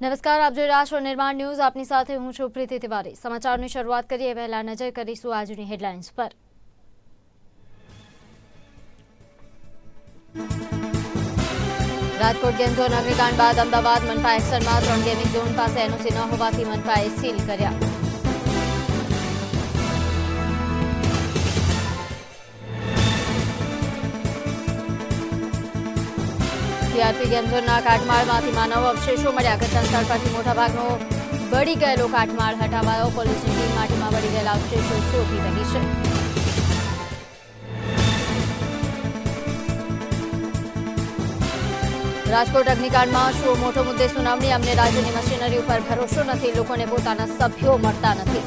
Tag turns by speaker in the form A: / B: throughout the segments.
A: નમસ્કાર આપ જોઈ રહ્યા નિર્માણ ન્યૂઝ આપની સાથે હું છું પ્રીતિ તિવારી સમાચારની શરૂઆત કરીએ પહેલા નજર કરીશું આજની હેડલાઇન્સ પર રાજકોટ ગેમ અગ્નિકાંડ બાદ અમદાવાદ મનપા એક્શનમાં ત્રણ ગેમિંગ ઝોન પાસે એનઓસી ન હોવાથી મનપાએ સીલ કર્યા જીઆરપી ગેમઝોનના કાટમાળમાંથી માનવ અવશેષો મળ્યા ઘટનાસ્થળ પરથી મોટાભાગનો બળી ગયેલો કાટમાળ હટાવાયો પોલીસની ટીમ માટીમાં બળી ગયેલા અવશેષો શોધી રહી છે રાજકોટ અગ્નિકાંડમાં શું મોટો મુદ્દે સુનાવણી અમને રાજ્યની મશીનરી ઉપર ભરોસો નથી લોકોને પોતાના સભ્યો મળતા નથી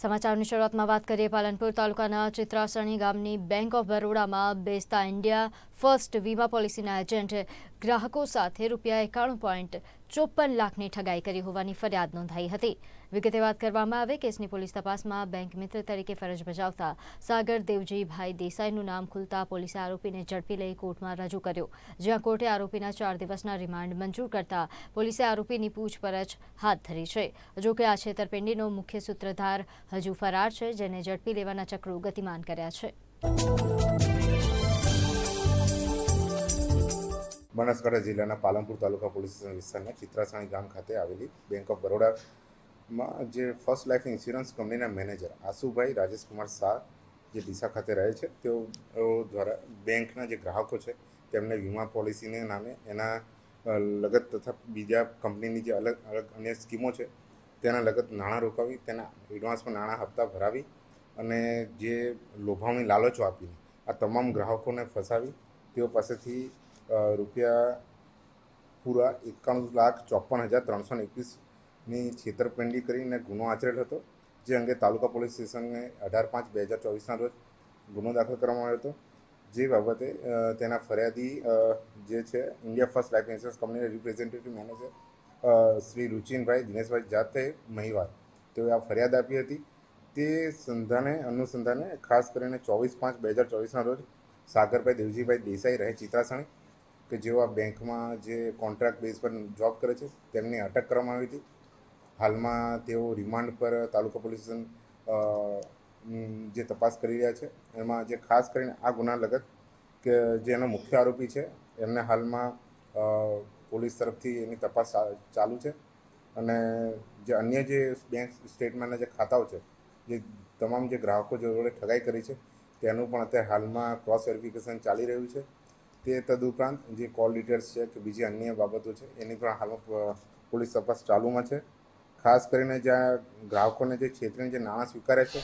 A: સમાચારની શરૂઆતમાં વાત કરીએ પાલનપુર તાલુકાના ચિત્રાસણી ગામની બેંક ઓફ બરોડામાં બેસતા ઇન્ડિયા ફર્સ્ટ વીમા પોલિસીના એજન્ટ ગ્રાહકો સાથે રૂપિયા એકાણું પોઈન્ટ ચોપન લાખની ઠગાઈ કરી હોવાની ફરિયાદ નોંધાઈ હતી વિગતે વાત કરવામાં આવે કેસની પોલીસ તપાસમાં બેંક મિત્ર તરીકે ફરજ બજાવતા સાગર દેવજીભાઈ દેસાઈનું નામ ખુલતા પોલીસે આરોપીને ઝડપી લઈ કોર્ટમાં રજૂ કર્યો જ્યાં કોર્ટે આરોપીના ચાર દિવસના રિમાન્ડ મંજૂર કરતા પોલીસે આરોપીની પૂછપરછ હાથ ધરી છે જોકે આ છેતરપિંડીનો મુખ્ય સૂત્રધાર હજુ ફરાર છે જેને ઝડપી લેવાના ચક્રો ગતિમાન કર્યા છે
B: બનાસકાંઠા જિલ્લાના પાલનપુર તાલુકા પોલીસ સ્ટેશન વિસ્તારના ચિત્રાસણી ગામ ખાતે આવેલી બેંક ઓફ બરોડામાં જે ફર્સ્ટ લાઈફ ઇન્સ્યોરન્સ કંપનીના મેનેજર આસુભાઈ રાજેશકુમાર શાહ જે ડીસા ખાતે રહે છે તેઓ દ્વારા બેંકના જે ગ્રાહકો છે તેમને વીમા પોલિસીને નામે એના લગત તથા બીજા કંપનીની જે અલગ અલગ અન્ય સ્કીમો છે તેના લગત નાણાં રોકાવી તેના એડવાન્સમાં નાણાં હપ્તા ભરાવી અને જે લોભાવણી લાલચો આપીને આ તમામ ગ્રાહકોને ફસાવી તેઓ પાસેથી રૂપિયા પૂરા એકાણું લાખ ચોપન હજાર ત્રણસો ને એકવીસની છેતરપિંડી કરીને ગુનો આચરેલ હતો જે અંગે તાલુકા પોલીસ સ્ટેશનને અઢાર પાંચ બે હજાર ચોવીસના રોજ ગુનો દાખલ કરવામાં આવ્યો હતો જે બાબતે તેના ફરિયાદી જે છે ઇન્ડિયા ફર્સ્ટ લાઈફ ઇન્સ્યોરન્સ કંપનીના રિપ્રેઝેન્ટેટિવ મેનેજર શ્રી રુચિનભાઈ દિનેશભાઈ જાતે મહિવાર તેઓએ આ ફરિયાદ આપી હતી તે સંધાને અનુસંધાને ખાસ કરીને ચોવીસ પાંચ બે હજાર ચોવીસના રોજ સાગરભાઈ દેવજીભાઈ દેસાઈ રહે ચિત્રાસણી કે જેવા બેંકમાં જે કોન્ટ્રાક્ટ બેઝ પર જોબ કરે છે તેમની અટક કરવામાં આવી હતી હાલમાં તેઓ રિમાન્ડ પર તાલુકા પોલીસ સ્ટેશન જે તપાસ કરી રહ્યા છે એમાં જે ખાસ કરીને આ ગુના લગત કે જે એનો મુખ્ય આરોપી છે એમને હાલમાં પોલીસ તરફથી એની તપાસ ચાલુ છે અને જે અન્ય જે બેંક સ્ટેટમેન્ટના જે ખાતાઓ છે જે તમામ જે ગ્રાહકો જોડે ઠગાઈ કરી છે તેનું પણ અત્યારે હાલમાં ક્રોસ વેરિફિકેશન ચાલી રહ્યું છે તે તદુપરાંત જે કોલ ડિટેલ્સ છે કે બીજી અન્ય બાબતો છે એની પણ હાલમાં પોલીસ તપાસ ચાલુમાં છે ખાસ કરીને જ્યાં ગ્રાહકોને જે છેતરીને જે નાણાં સ્વીકારે છે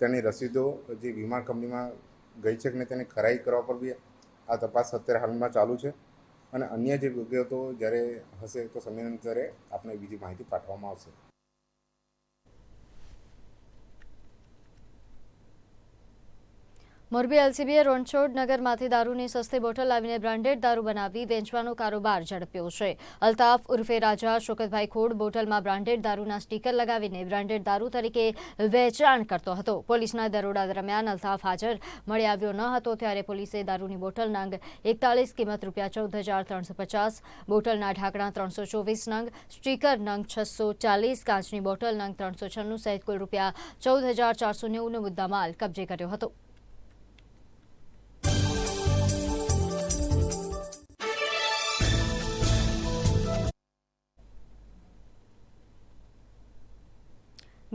B: તેની રસીદો જે વીમા કંપનીમાં ગઈ છે કે નહીં તેની ખરાઈ કરવા પર બી આ તપાસ અત્યારે હાલમાં ચાલુ છે અને અન્ય જે વિગતો જ્યારે હશે તો સમયાંતરે આપણે બીજી માહિતી પાઠવવામાં આવશે
A: મોરબી એલસીબીએ રણછોડ નગરમાંથી દારૂની સસ્તી બોટલ લાવીને બ્રાન્ડેડ દારૂ બનાવી વેચવાનો કારોબાર ઝડપ્યો છે અલ્તાફ ઉર્ફે રાજા શોકતભાઈ ખોડ બોટલમાં બ્રાન્ડેડ દારૂના સ્ટીકર લગાવીને બ્રાન્ડેડ દારૂ તરીકે વેચાણ કરતો હતો પોલીસના દરોડા દરમિયાન અલ્તાફ હાજર મળી આવ્યો ન હતો ત્યારે પોલીસે દારૂની બોટલ નંગ એકતાલીસ કિંમત રૂપિયા ચૌદ હજાર ત્રણસો પચાસ બોટલના ઢાંકણા ત્રણસો ચોવીસ નંગ સ્ટીકર નંગ છસો ચાલીસ કાચની બોટલ નંગ ત્રણસો છન્નું સહિત કુલ રૂપિયા ચૌદ હજાર ચારસો નેવુંનો મુદ્દામાલ કબજે કર્યો હતો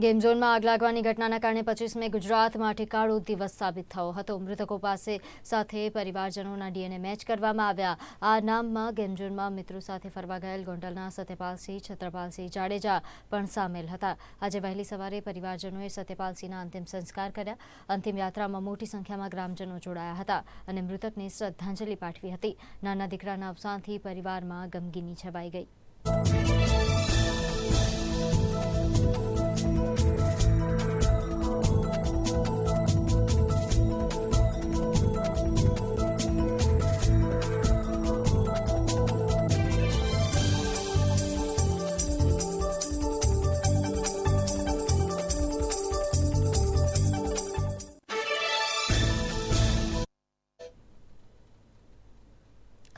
A: ગેમ ઝોનમાં આગ લાગવાની ઘટનાના કારણે પચીસમે ગુજરાતમાં કાળો દિવસ સાબિત થયો હતો મૃતકો પાસે સાથે પરિવારજનોના ડીએનએ મેચ કરવામાં આવ્યા આ નામમાં ગેમ ઝોનમાં મિત્રો સાથે ફરવા ગયેલ ગોંડલના સત્યપાલસિંહ છત્રપાલસિંહ જાડેજા પણ સામેલ હતા આજે વહેલી સવારે પરિવારજનોએ સત્યપાલસિંહના અંતિમ સંસ્કાર કર્યા અંતિમ યાત્રામાં મોટી સંખ્યામાં ગ્રામજનો જોડાયા હતા અને મૃતકને શ્રદ્ધાંજલિ પાઠવી હતી નાના દીકરાના અવસાનથી પરિવારમાં ગમગીની છવાઈ ગઈ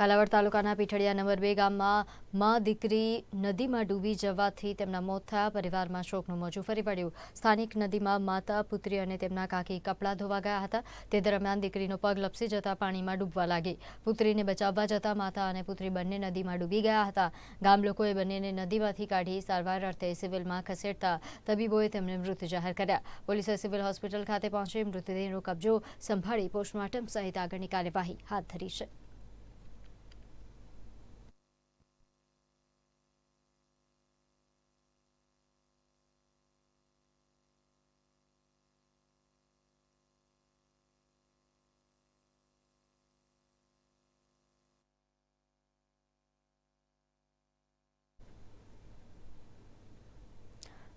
A: કાલાવડ તાલુકાના પીઠળિયા નંબર બે ગામમાં માં દીકરી નદીમાં ડૂબી જવાથી તેમના મોત થયા પરિવારમાં શોકનું મોજું ફરી પડ્યું સ્થાનિક નદીમાં માતા પુત્રી અને તેમના કાકી કપડાં ધોવા ગયા હતા તે દરમિયાન દીકરીનો પગ લપસી જતા પાણીમાં ડૂબવા લાગી પુત્રીને બચાવવા જતા માતા અને પુત્રી બંને નદીમાં ડૂબી ગયા હતા ગામ લોકોએ બંનેને નદીમાંથી કાઢી સારવાર અર્થે સિવિલમાં ખસેડતા તબીબોએ તેમને મૃત જાહેર કર્યા પોલીસે સિવિલ હોસ્પિટલ ખાતે પહોંચી મૃતદેહનો કબજો સંભાળી પોસ્ટમોર્ટમ સહિત આગળની કાર્યવાહી હાથ ધરી છે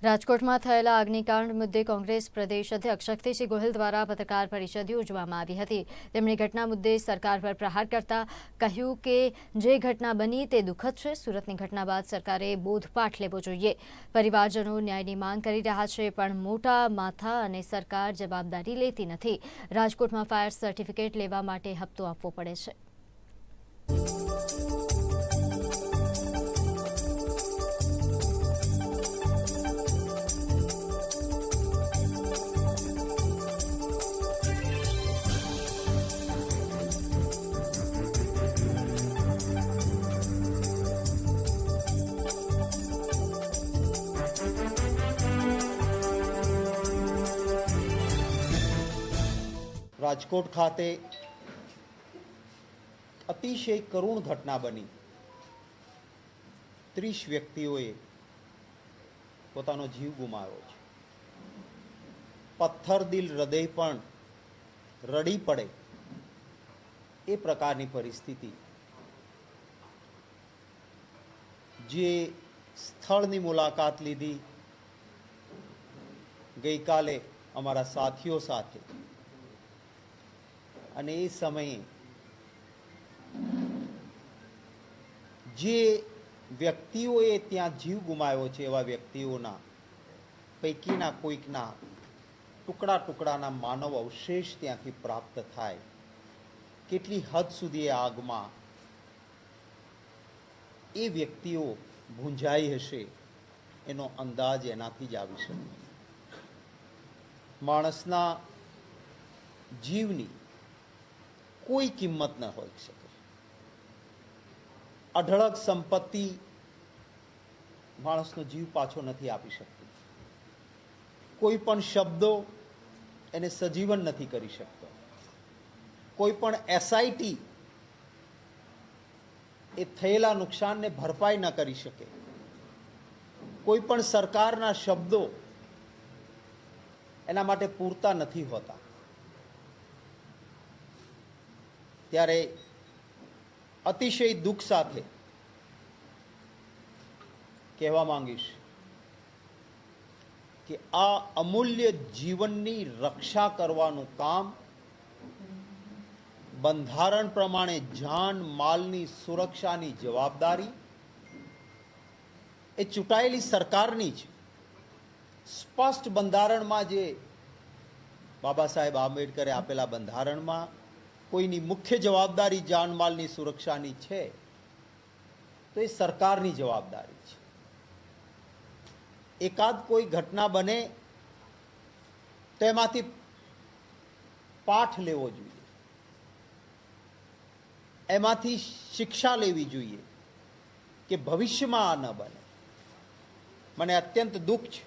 A: રાજકોટમાં થયેલા અગ્નિકાંડ મુદ્દે કોંગ્રેસ પ્રદેશ અધ્યક્ષ શક્તિસિંહ ગોહિલ દ્વારા પત્રકાર પરિષદ યોજવામાં આવી હતી તેમણે ઘટના મુદ્દે સરકાર પર પ્રહાર કરતા કહ્યું કે જે ઘટના બની તે દુઃખદ છે સુરતની ઘટના બાદ સરકારે બોધપાઠ લેવો જોઈએ પરિવારજનો ન્યાયની માંગ કરી રહ્યા છે પણ મોટા માથા અને સરકાર જવાબદારી લેતી નથી રાજકોટમાં ફાયર સર્ટિફિકેટ લેવા માટે હપ્તો આપવો પડે છે
C: રાજકોટ ખાતે અતિશય કરુણ ઘટના બની ત્રીસ વ્યક્તિઓએ પોતાનો જીવ ગુમાવ્યો છે પથ્થર દિલ હૃદય પણ રડી પડે એ પ્રકારની પરિસ્થિતિ જે સ્થળની મુલાકાત લીધી ગઈકાલે અમારા સાથીઓ સાથે અને એ સમયે જે વ્યક્તિઓએ ત્યાં જીવ ગુમાવ્યો છે એવા વ્યક્તિઓના પૈકીના કોઈકના ટુકડા ટુકડાના માનવ અવશેષ ત્યાંથી પ્રાપ્ત થાય કેટલી હદ સુધી એ આગમાં એ વ્યક્તિઓ ભૂંજાઈ હશે એનો અંદાજ એનાથી જ આવી શકે માણસના જીવની કોઈ કિંમત ન હોઈ શકે અઢળક સંપત્તિ માણસનો જીવ પાછો નથી આપી શકતો કોઈ પણ શબ્દો એને સજીવન નથી કરી શકતો કોઈ પણ એસઆઈટી એ થયેલા નુકસાનને ભરપાઈ ન કરી શકે કોઈ પણ સરકારના શબ્દો એના માટે પૂરતા નથી હોતા ત્યારે અતિશય દુઃખ સાથે કહેવા માંગીશ કે આ અમૂલ્ય જીવનની રક્ષા કરવાનું કામ બંધારણ પ્રમાણે જાન માલની સુરક્ષાની જવાબદારી એ ચૂંટાયેલી સરકારની જ સ્પષ્ટ બંધારણમાં જે બાબા સાહેબ આંબેડકરે આપેલા બંધારણમાં કોઈની મુખ્ય જવાબદારી જાનમાલની સુરક્ષાની છે તો એ સરકારની જવાબદારી છે એકાદ કોઈ ઘટના બને તો એમાંથી પાઠ લેવો જોઈએ એમાંથી શિક્ષા લેવી જોઈએ કે ભવિષ્યમાં આ ન બને મને અત્યંત દુઃખ છે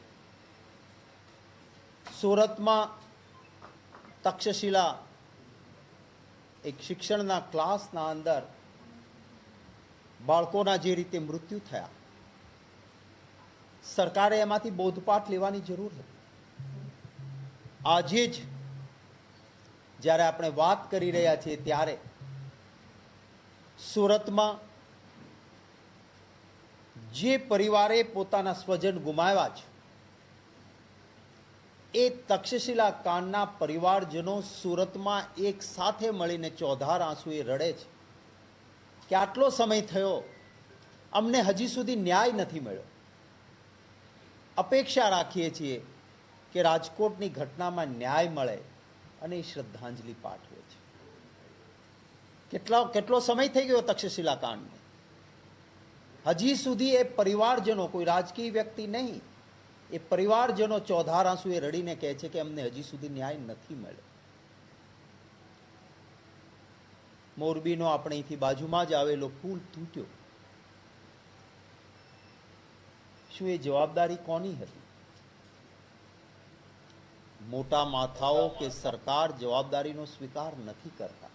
C: સુરતમાં તક્ષશિલા એક શિક્ષણના ક્લાસના અંદર બાળકોના જે રીતે મૃત્યુ થયા સરકારે એમાંથી બોધપાઠ લેવાની જરૂર હતી આજે જ જ્યારે આપણે વાત કરી રહ્યા છીએ ત્યારે સુરતમાં જે પરિવારે પોતાના સ્વજન ગુમાવ્યા છે એ તક્ષશિલા કાંડના પરિવારજનો સુરતમાં એક સાથે મળીને ચોધાર આંસુએ રડે છે કે આટલો સમય થયો અમને હજી સુધી ન્યાય નથી મળ્યો અપેક્ષા રાખીએ છીએ કે રાજકોટની ઘટનામાં ન્યાય મળે અને એ શ્રદ્ધાંજલિ પાઠવે છે કેટલા કેટલો સમય થઈ ગયો તક્ષશિલા કાંડને હજી સુધી એ પરિવારજનો કોઈ રાજકીય વ્યક્તિ નહીં એ પરિવારજનો ચોધાર આંસુ એ રડીને કહે છે કે અમને હજી સુધી ન્યાય નથી મળ્યો મોરબીનો આપણે અહીંથી બાજુમાં જ આવેલો પુલ તૂટ્યો શું એ જવાબદારી કોની હતી મોટા માથાઓ કે સરકાર જવાબદારીનો સ્વીકાર નથી કરતા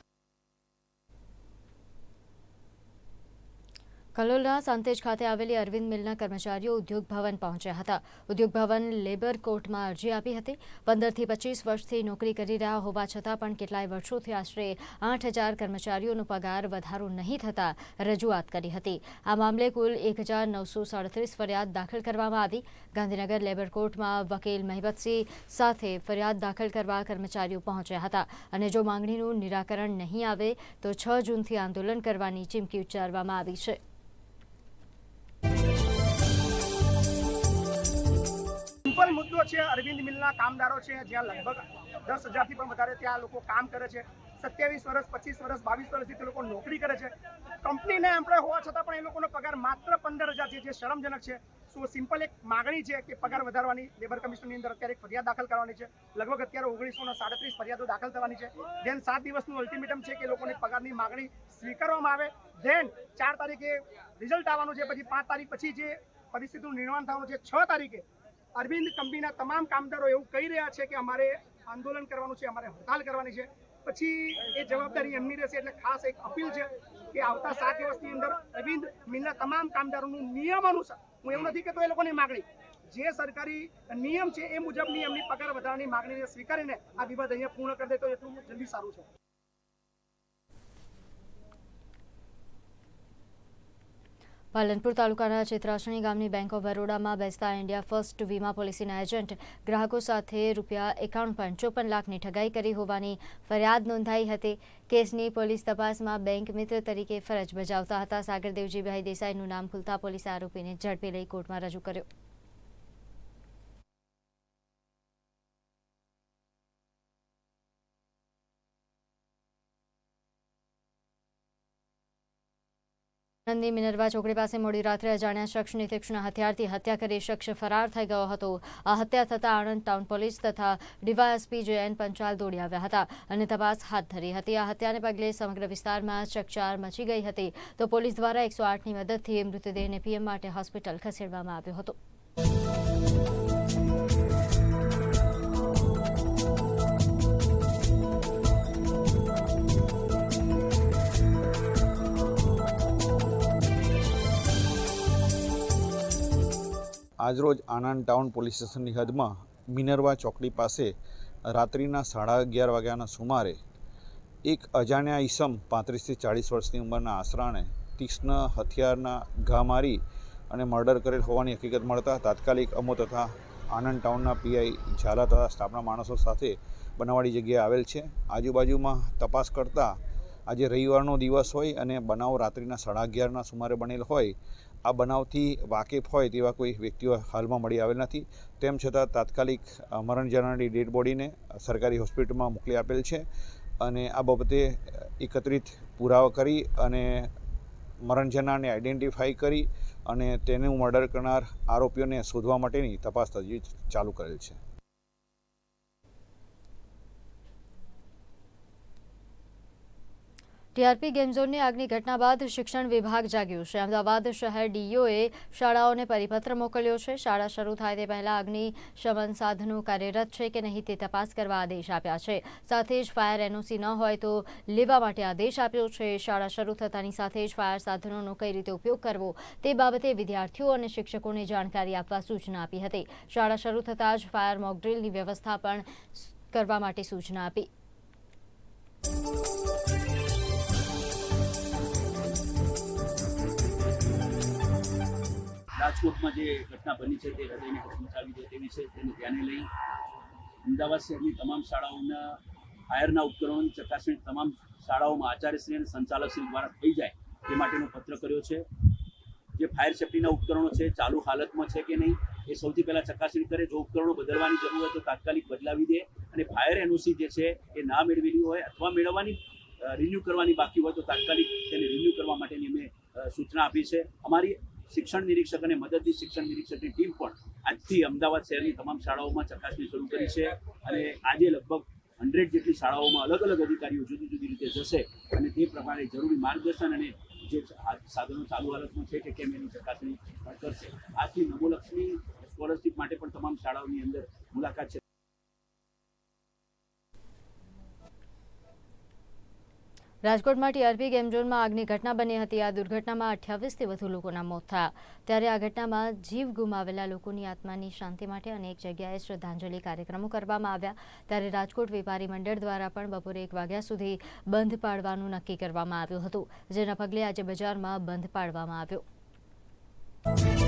A: કલોલના સાંતેજ ખાતે આવેલી અરવિંદ મિલના કર્મચારીઓ ઉદ્યોગ ભવન પહોંચ્યા હતા ઉદ્યોગ ભવન લેબર કોર્ટમાં અરજી આપી હતી પંદરથી પચીસ વર્ષથી નોકરી કરી રહ્યા હોવા છતાં પણ કેટલાય વર્ષોથી આશરે આઠ હજાર કર્મચારીઓનો પગાર વધારો નહીં થતાં રજૂઆત કરી હતી આ મામલે કુલ એક હજાર નવસો સાડત્રીસ ફરિયાદ દાખલ કરવામાં આવી ગાંધીનગર લેબર કોર્ટમાં વકીલ મહેબતસિંહ સાથે ફરિયાદ દાખલ કરવા કર્મચારીઓ પહોંચ્યા હતા અને જો માંગણીનું નિરાકરણ નહીં આવે તો છ જૂનથી આંદોલન કરવાની ચીમકી ઉચ્ચારવામાં આવી છે
D: સિમ્પલ મુદ્દો છે અરવિંદ મિલના કામદારો છે જ્યાં લગભગ દસ હજારથી પણ વધારે ત્યાં લોકો કામ કરે છે સત્યાવીસ વર્ષ પચીસ વર્ષ બાવીસ વર્ષથી તે લોકો નોકરી કરે છે કંપનીને એમ્પ્લોય હોવા છતાં પણ એ લોકોનો પગાર માત્ર પંદર હજાર છે જે શરમજનક છે સો સિમ્પલ એક માગણી છે કે પગાર વધારવાની લેબર કમિશનની અંદર અત્યારે એક ફરિયાદ દાખલ કરવાની છે લગભગ અત્યારે ઓગણીસો ને સાડત્રીસ ફરિયાદો દાખલ થવાની છે દેન સાત દિવસનું અલ્ટિમેટમ છે કે લોકોને પગારની માગણી સ્વીકારવામાં આવે દેન ચાર તારીખે રિઝલ્ટ આવવાનું છે પછી પાંચ તારીખ પછી જે પરિસ્થિતિનું નિર્માણ થવાનું છે છ તારીખે અરવિંદ કંપનીના તમામ કામદારો એવું કહી રહ્યા છે કે અમારે આંદોલન કરવાનું છે અમારે હડતાલ કરવાની છે પછી એ જવાબદારી એમની રહેશે એટલે ખાસ એક અપીલ છે કે આવતા સાત દિવસની અંદર અરવિંદ મિલના તમામ કામદારોનું નિયમાનુસાર હું એવું નથી કે એ લોકોની માગણી જે સરકારી નિયમ છે એ મુજબની એમની પગાર વધારાની માગણીને સ્વીકારીને આ વિવાદ અહીંયા પૂર્ણ કરી દે તો એટલું જલ્દી સારું છે
A: પાલનપુર તાલુકાના ચિત્રાસણી ગામની બેંક ઓફ બરોડામાં બેસતા ઇન્ડિયા ફર્સ્ટ વીમા પોલિસીના એજન્ટ ગ્રાહકો સાથે રૂપિયા એકાણું પોઈન્ટ ચોપન લાખની ઠગાઈ કરી હોવાની ફરિયાદ નોંધાઈ હતી કેસની પોલીસ તપાસમાં બેંક મિત્ર તરીકે ફરજ બજાવતા હતા સાગર દેવજીભાઈ દેસાઈનું નામ ખુલતા પોલીસે આરોપીને ઝડપી લઈ કોર્ટમાં રજૂ કર્યો આણંદની મિનરવા ચોકડી પાસે મોડી રાત્રે અજાણ્યા શખ્સની તીક્ષ્ણ હથિયારથી હત્યા કરી શખ્સ ફરાર થઈ ગયો હતો આ હત્યા થતાં આણંદ ટાઉન પોલીસ તથા ડીવાયએસપી જેએન પંચાલ દોડી આવ્યા હતા અને તપાસ હાથ ધરી હતી આ હત્યાને પગલે સમગ્ર વિસ્તારમાં ચકચાર મચી ગઈ હતી તો પોલીસ દ્વારા એકસો આઠની મદદથી મૃતદેહને પીએમ માટે હોસ્પિટલ ખસેડવામાં આવ્યો હતો
E: આજરોજ આણંદ ટાઉન પોલીસ સ્ટેશનની હદમાં મિનરવા ચોકડી પાસે રાત્રિના સાડા અગિયાર વાગ્યાના સુમારે એક અજાણ્યા ઈસમ પાંત્રીસથી ચાળીસ વર્ષની ઉંમરના આશરાને તીક્ષ્ણ હથિયારના ઘા મારી અને મર્ડર કરેલ હોવાની હકીકત મળતા તાત્કાલિક અમો તથા આણંદ ટાઉનના પીઆઈ ઝાલા તથા સ્ટાફના માણસો સાથે બનાવાળી જગ્યાએ આવેલ છે આજુબાજુમાં તપાસ કરતા આજે રવિવારનો દિવસ હોય અને બનાવ રાત્રિના સાડા અગિયારના સુમારે બનેલ હોય આ બનાવથી વાકેફ હોય તેવા કોઈ વ્યક્તિઓ હાલમાં મળી આવેલ નથી તેમ છતાં તાત્કાલિક મરણ જનારની ડેડ બોડીને સરકારી હોસ્પિટલમાં મોકલી આપેલ છે અને આ બાબતે એકત્રિત પુરાવા કરી અને મરણ જનારને આઈડેન્ટિફાઈ કરી અને તેનું મર્ડર કરનાર આરોપીઓને શોધવા માટેની તપાસ તજવીજ ચાલુ કરેલ છે
A: ટીઆરપી ગેમ ઝોનની આગની ઘટના બાદ શિક્ષણ વિભાગ જાગ્યું છે અમદાવાદ શહેર ડીઓએ શાળાઓને પરિપત્ર મોકલ્યો છે શાળા શરૂ થાય તે પહેલા અગ્નિ શમન સાધનો કાર્યરત છે કે નહીં તે તપાસ કરવા આદેશ આપ્યા છે સાથે જ ફાયર એનઓસી ન હોય તો લેવા માટે આદેશ આપ્યો છે શાળા શરૂ થતાની સાથે જ ફાયર સાધનોનો કઈ રીતે ઉપયોગ કરવો તે બાબતે વિદ્યાર્થીઓ અને શિક્ષકોને જાણકારી આપવા સૂચના આપી હતી શાળા શરૂ થતાં જ ફાયર મોકડ્રીલની વ્યવસ્થા પણ કરવા માટે સૂચના આપી
D: રાજકોટમાં જે ઘટના બની છે તે હૃદયને સમજાવી દે તેવી છે તેને ધ્યાને લઈ અમદાવાદ શહેરની તમામ શાળાઓના ફાયરના ઉપકરણોની ચકાસણી તમામ શાળાઓમાં આચાર્યશ્રી અને સંચાલકશ્રી દ્વારા થઈ જાય તે માટેનો પત્ર કર્યો છે જે ફાયર સેફ્ટીના ઉપકરણો છે ચાલુ હાલતમાં છે કે નહીં એ સૌથી પહેલાં ચકાસણી કરે જો ઉપકરણો બદલવાની જરૂર હોય તો તાત્કાલિક બદલાવી દે અને ફાયર એનઓસી જે છે એ ના મેળવેલી હોય અથવા મેળવવાની રિન્યૂ કરવાની બાકી હોય તો તાત્કાલિક તેને રિન્યૂ કરવા માટેની અમે સૂચના આપી છે અમારી શિક્ષણ નિરીક્ષક અને મદદથી શિક્ષણ નિરીક્ષકની ટીમ પણ આજથી અમદાવાદ શહેરની તમામ શાળાઓમાં ચકાસણી શરૂ કરી છે અને આજે લગભગ હંડ્રેડ જેટલી શાળાઓમાં અલગ અલગ અધિકારીઓ જુદી જુદી રીતે જશે અને તે પ્રમાણે જરૂરી માર્ગદર્શન અને જે સાધનો ચાલુ હાલતમાં છે કે કેમ એની ચકાસણી કરશે આથી નવોલક્ષ્મી સ્કોલરશીપ માટે પણ તમામ શાળાઓની અંદર મુલાકાત છે
A: રાજકોટમાં ટીઆરપી ગેમ ઝોનમાં આગની ઘટના બની હતી આ દુર્ઘટનામાં અઠ્યાવીસથી વધુ લોકોના મોત થયા ત્યારે આ ઘટનામાં જીવ ગુમાવેલા લોકોની આત્માની શાંતિ માટે અનેક જગ્યાએ શ્રદ્ધાંજલિ કાર્યક્રમો કરવામાં આવ્યા ત્યારે રાજકોટ વેપારી મંડળ દ્વારા પણ બપોરે એક વાગ્યા સુધી બંધ પાડવાનું નક્કી કરવામાં આવ્યું હતું જેના પગલે આજે બજારમાં બંધ પાડવામાં આવ્યો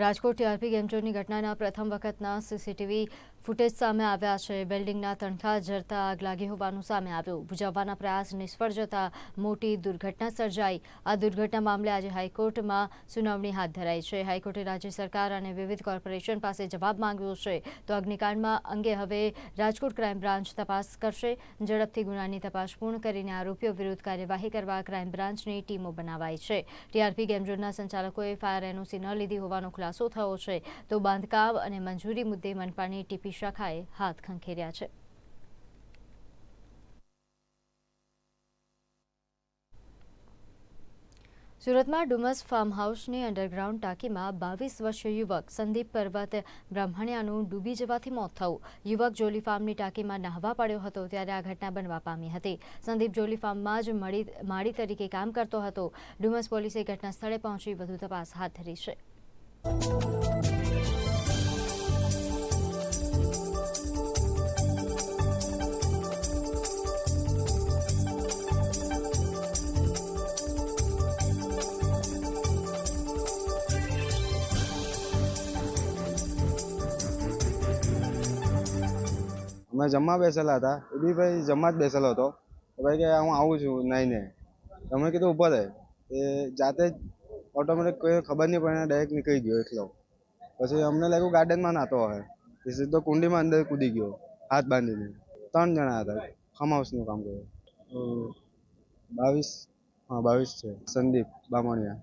A: રાજકોટ ટીઆરપી ગેમઝોનની ઘટનાના પ્રથમ વખતના સીસીટીવી ફૂટેજ સામે આવ્યા છે બિલ્ડિંગના તણખા જરતા આગ લાગી હોવાનું સામે આવ્યું બુજાવવાના પ્રયાસ નિષ્ફળ જતા મોટી દુર્ઘટના સર્જાઈ આ દુર્ઘટના મામલે આજે હાઈકોર્ટમાં સુનાવણી હાથ ધરાઈ છે હાઈકોર્ટે રાજ્ય સરકાર અને વિવિધ કોર્પોરેશન પાસે જવાબ માંગ્યો છે તો અગ્નિકાંડમાં અંગે હવે રાજકોટ ક્રાઇમ બ્રાન્ચ તપાસ કરશે ઝડપથી ગુનાની તપાસ પૂર્ણ કરીને આરોપીઓ વિરુદ્ધ કાર્યવાહી કરવા ક્રાઇમ બ્રાન્ચની ટીમો બનાવાઈ છે ટીઆરપી ગેમઝોનના સંચાલકોએ ફાયર એનઓસી ન લીધી હોવાનો ખુલાસો થયો છે તો બાંધકામ અને મંજૂરી મુદ્દે મનપાની ટીપી શાખાએ હાથ ખંખેર્યા છે સુરતમાં ડુમસ ફાર્મ હાઉસની અંડરગ્રાઉન્ડ ટાંકીમાં બાવીસ વર્ષીય યુવક સંદીપ પર્વત બ્રાહ્મણિયાનું ડૂબી જવાથી મોત થયું યુવક જોલી ફાર્મની ટાંકીમાં નાહવા પડ્યો હતો ત્યારે આ ઘટના બનવા પામી હતી સંદીપ જોલી ફાર્મમાં જ મળી માળી તરીકે કામ કરતો હતો ડુમસ પોલીસે ઘટના સ્થળે પહોંચી વધુ તપાસ હાથ ધરી છે અમે
F: જમવા બેસેલા હતા એ બી ભાઈ જમવા જ બેસેલો હતો તો ભાઈ કે હું આવું છું નહીં ને તમે કીધું ઊભા રહે એ જાતે જ ઓટોમેટિક કોઈ ખબર નહીં પડે ડાયરેક્ટ નીકળી ગયો એટલો પછી અમને લાગ્યું ગાર્ડનમાં નાતો હોય એ સીધો કુંડીમાં અંદર કૂદી ગયો હાથ બાંધીને ત્રણ જણા હતા ફાર્મ હાઉસનું કામ કર્યું બાવીસ હા બાવીસ છે સંદીપ બામણિયા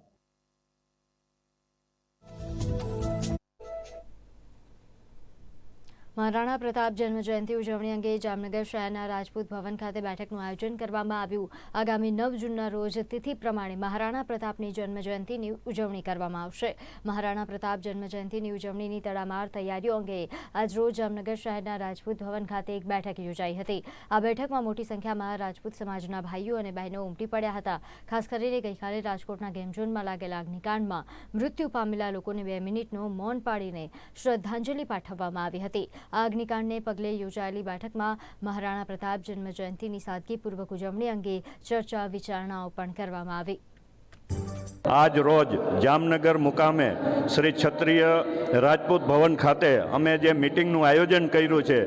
A: મહારાણા પ્રતાપ જન્મજયંતિ ઉજવણી અંગે જામનગર શહેરના રાજપૂત ભવન ખાતે બેઠકનું આયોજન કરવામાં આવ્યું આગામી નવ જૂનના રોજ તિથિ પ્રમાણે મહારાણા પ્રતાપની જન્મજયંતિની ઉજવણી કરવામાં આવશે મહારાણા પ્રતાપ જન્મજયંતિની ઉજવણીની તડામાર તૈયારીઓ અંગે આજરોજ જામનગર શહેરના રાજપૂત ભવન ખાતે એક બેઠક યોજાઈ હતી આ બેઠકમાં મોટી સંખ્યામાં રાજપૂત સમાજના ભાઈઓ અને બહેનો ઉમટી પડ્યા હતા ખાસ કરીને ગઈકાલે રાજકોટના ગેમઝોનમાં લાગેલા અગ્નિકાંડમાં મૃત્યુ પામેલા લોકોને બે મિનિટનો મૌન પાડીને શ્રદ્ધાંજલિ પાઠવવામાં આવી હતી આ અગ્નિકાંડને પગલે યોજાયેલી બેઠકમાં મહારાણા પ્રતાપ જન્મજયંતિની સાદગીપૂર્વક ઉજવણી અંગે ચર્ચા વિચારણાઓ પણ કરવામાં આવી
G: આજ રોજ જામનગર મુકામે શ્રી ક્ષત્રિય રાજપૂત ભવન ખાતે અમે જે મિટિંગનું આયોજન કર્યું છે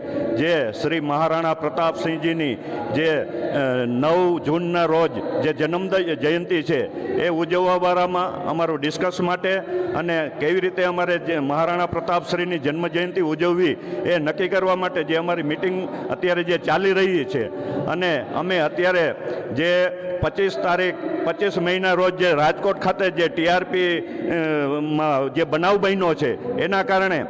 G: જે શ્રી મહારાણા પ્રતાપસિંહજીની જે નવ જૂનના રોજ જે જન્મ જયંતિ છે એ ઉજવવા ઉજવવાવાળામાં અમારું ડિસ્કસ માટે અને કેવી રીતે અમારે જે મહારાણા પ્રતાપશ્રીની જન્મ જયંતિ ઉજવવી એ નક્કી કરવા માટે જે અમારી મિટિંગ અત્યારે જે ચાલી રહી છે અને અમે અત્યારે જે પચીસ તારીખ પચીસ મહિના રોજ જે રાજકોટ ખાતે જે ટીઆરપી માં જે બનાવ બન્યો છે એના કારણે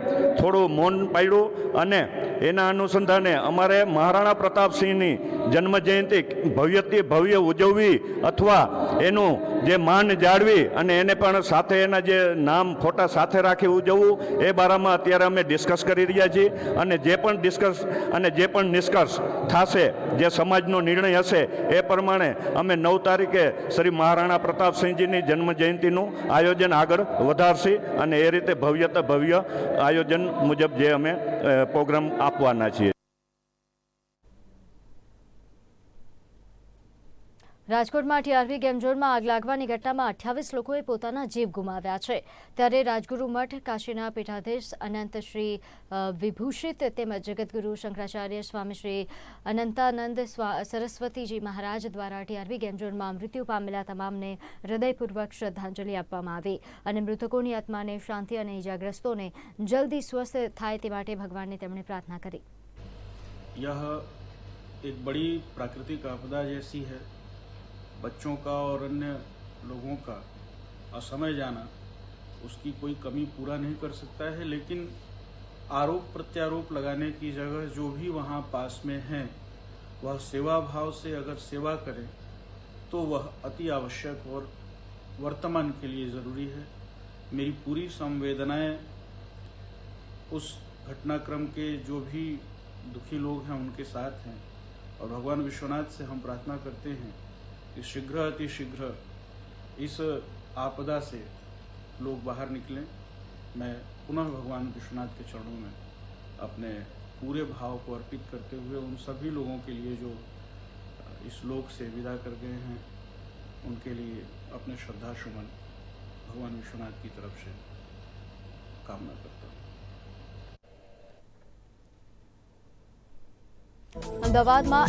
G: થોડું મૌન પાડ્યું અને એના અનુસંધાને અમારે મહારાણા પ્રતાપસિંહની જન્મજયંતિ ભવ્યથી ભવ્ય ઉજવવી અથવા એનું જે માન જાળવી અને એને પણ સાથે એના જે નામ ફોટા સાથે રાખી ઉજવવું એ બારામાં અત્યારે અમે ડિસ્કસ કરી રહ્યા છીએ અને જે પણ ડિસ્કસ અને જે પણ નિષ્કર્ષ થશે જે સમાજનો નિર્ણય હશે એ પ્રમાણે અમે નવ તારીખે શ્રી મહારાણા પ્રતાપસિંહજીની જન્મજયંતિનું આયોજન આગળ વધારશે અને એ રીતે ભવ્યતા ભવ્ય આયોજન મુજબ જે અમે પ્રોગ્રામ આપવાના છીએ
A: રાજકોટમાં ટીઆરવી ગેમઝોનમાં આગ લાગવાની ઘટનામાં અઠ્યાવીસ લોકોએ પોતાના જીવ ગુમાવ્યા છે ત્યારે રાજગુરુ મઠ કાશીના પીઠાધીશ અનંતશ્રી વિભૂષિત તેમજ જગતગુરુ શંકરાચાર્ય સ્વામી શ્રી અનંતાનંદ સરસ્વતીજી મહારાજ દ્વારા ટીઆરવી ગેમઝોનમાં મૃત્યુ પામેલા તમામને હૃદયપૂર્વક શ્રદ્ધાંજલિ આપવામાં આવી અને મૃતકોની આત્માને શાંતિ અને ઇજાગ્રસ્તોને જલ્દી સ્વસ્થ થાય તે માટે ભગવાનને તેમણે પ્રાર્થના કરી यह एक बड़ी प्राकृतिक आपदा जैसी बच्चों का और अन्य लोगों का असमय जाना उसकी कोई कमी पूरा नहीं कर सकता है लेकिन आरोप प्रत्यारोप लगाने की जगह जो भी वहाँ पास में हैं वह सेवा भाव से अगर सेवा करें तो वह अति आवश्यक और वर्तमान के लिए ज़रूरी है मेरी पूरी संवेदनाएं उस घटनाक्रम के जो भी दुखी लोग हैं उनके साथ हैं और भगवान विश्वनाथ से हम प्रार्थना करते हैं कि शीघ्र अति शीघ्र इस आपदा से लोग बाहर निकलें मैं पुनः भगवान विश्वनाथ के चरणों में अपने पूरे भाव को अर्पित करते हुए उन सभी लोगों के लिए जो इस लोक से विदा कर गए हैं उनके लिए अपने श्रद्धा सुमन भगवान विश्वनाथ की तरफ से कामना करता हूँ અમદાવાદમાં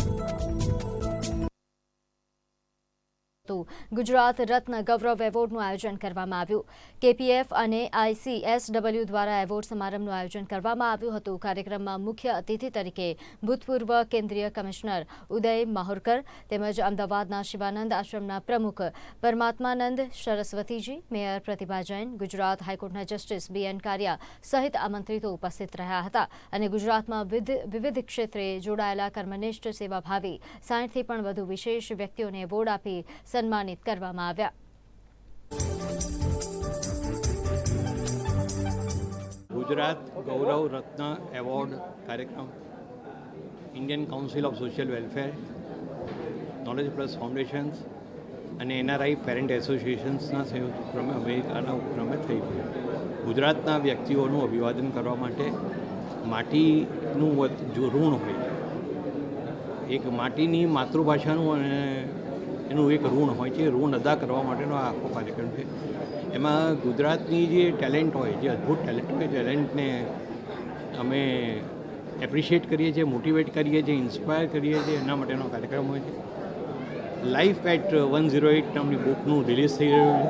A: હતું ગુજરાત રત્ન ગૌરવ એવોર્ડનું આયોજન કરવામાં આવ્યું કેપીએફ અને આઈસીએસડબલ્યુ દ્વારા એવોર્ડ સમારંભનું આયોજન કરવામાં આવ્યું હતું કાર્યક્રમમાં મુખ્ય અતિથિ તરીકે ભૂતપૂર્વ કેન્દ્રીય કમિશનર ઉદય માહોરકર તેમજ અમદાવાદના શિવાનંદ આશ્રમના પ્રમુખ પરમાત્માનંદ સરસ્વતીજી મેયર પ્રતિભા જૈન ગુજરાત હાઈકોર્ટના જસ્ટિસ બી એન કારિયા સહિત આમંત્રિતો ઉપસ્થિત રહ્યા હતા અને ગુજરાતમાં વિવિધ ક્ષેત્રે જોડાયેલા કર્મનિષ્ઠ સેવાભાવી સાઠથી પણ વધુ વિશેષ વ્યક્તિઓને એવોર્ડ આપી સન્માનિત કરવામાં આવ્યા
H: ગુજરાત ગૌરવ રત્ન એવોર્ડ કાર્યક્રમ Indian council of social welfare knowledge plus foundations અને એનઆરઆઈ પેરેન્ટ એસોસિએશન્સના સંયુક્ત ઉપક્રમે અમેરિકાના ઉપક્રમે થઈ ગયું ગુજરાતના વ્યક્તિઓનું અભિવાદન કરવા માટે માટીનું જો ઋણ હોય એક માટીની માતૃભાષાનું અને એનું એક ઋણ હોય છે ઋણ અદા કરવા માટેનો આ આખો કાર્યક્રમ છે એમાં ગુજરાતની જે ટેલેન્ટ હોય જે અદ્ભુત ટેલેન્ટ હોય ટેલેન્ટને અમે એપ્રિશિએટ કરીએ છીએ મોટિવેટ કરીએ છીએ ઇન્સ્પાયર કરીએ છીએ એના માટેનો કાર્યક્રમ હોય છે life at one zero eight નામની બુકનું રિલીઝ થઈ રહ્યું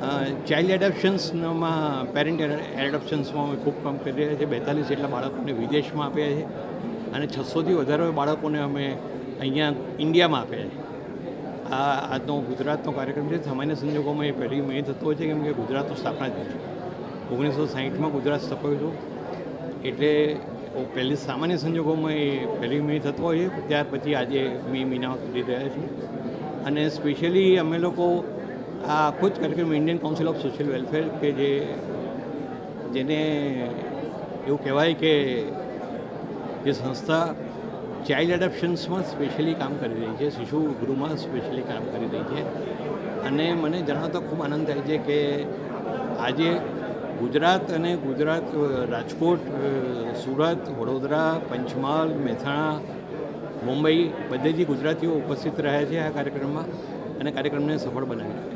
H: છે ચાઇલ્ડ એડોપ્શન્સમાં પેરેન્ટ એડોપ્શન્સમાં અમે ખૂબ કામ કરી રહ્યા છીએ બેતાલીસ જેટલા બાળકોને વિદેશમાં આપ્યા છે અને છસોથી વધારે બાળકોને અમે અહીંયા ઇન્ડિયામાં આપ્યા છે આ આજનો ગુજરાતનો કાર્યક્રમ છે સામાન્ય સંજોગોમાં એ પહેલી મેં થતો હોય છે કેમ કે ગુજરાતનો સ્થાપના છે ઓગણીસો સાહીઠમાં ગુજરાત સ્થપાયું હતું એટલે પહેલી સામાન્ય સંજોગોમાં એ પહેલી મે થતો હોય છે ત્યાર પછી આજે મે મહિના સુધી રહ્યા છે અને સ્પેશિયલી અમે લોકો આ આખો જ કાર્યક્રમ Indian council of social welfare કે જે જેને એવું કહેવાય કે જે સંસ્થા ચાઇલ્ડ એડપ્શન્સમાં સ્પેશિયલી કામ કરી રહી છે શિશુ ગૃહમાં સ્પેશિયલી કામ કરી રહી છે અને મને જણાવતો ખૂબ આનંદ થાય છે કે આજે ગુજરાત અને ગુજરાત રાજકોટ સુરત વડોદરા પંચમહાલ મહેસાણા મુંબઈ બધે જ ગુજરાતીઓ ઉપસ્થિત રહ્યા છે આ કાર્યક્રમમાં અને કાર્યક્રમને સફળ બનાવી રહ્યા છે